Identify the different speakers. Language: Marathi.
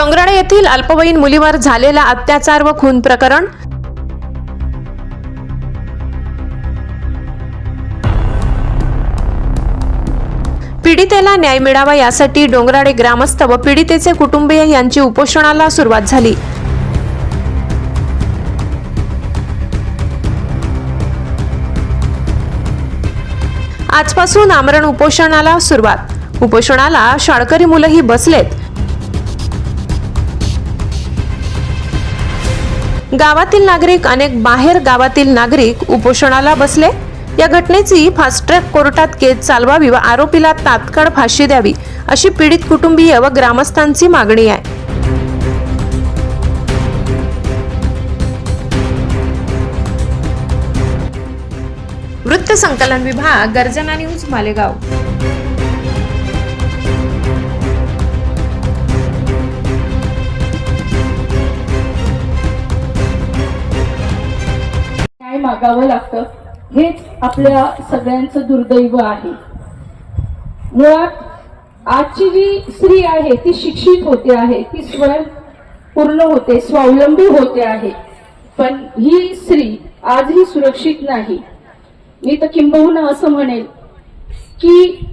Speaker 1: डोंगराळे येथील अल्पवयीन मुलीवर झालेला अत्याचार व खून प्रकरण. पीडितेला न्याय मिळावा यासाठी डोंगराळे ग्रामस्थ व पीडितेचे कुटुंबीय यांची उपोषणाला सुरुवात झाली. आजपासून आमरण उपोषणाला सुरुवात. उपोषणाला शाळकरी मुलंही बसलेत. गावातील नागरिक अनेक बाहेर गावातील नागरिक उपोषणाला बसले. या घटनेची फास्ट ट्रॅक कोर्टात केस चालवावी व आरोपीला तात्काळ फाशी द्यावी अशी पीडित कुटुंबीय व ग्रामस्थांची मागणी आहे. वृत्त संकलन विभाग गर्जना न्यूज मालेगाव.
Speaker 2: मागावं लागतं. हेच आपल्या सगळ्यांचं दुर्दैव आहे. मुळात आजची जी स्त्री आहे ती शिक्षित होते आहे ती स्वयं पूर्ण होते स्वावलंबी होते आहे. पण ही स्त्री आजही सुरक्षित नाही. मी तर किंबहुना असं म्हणेल की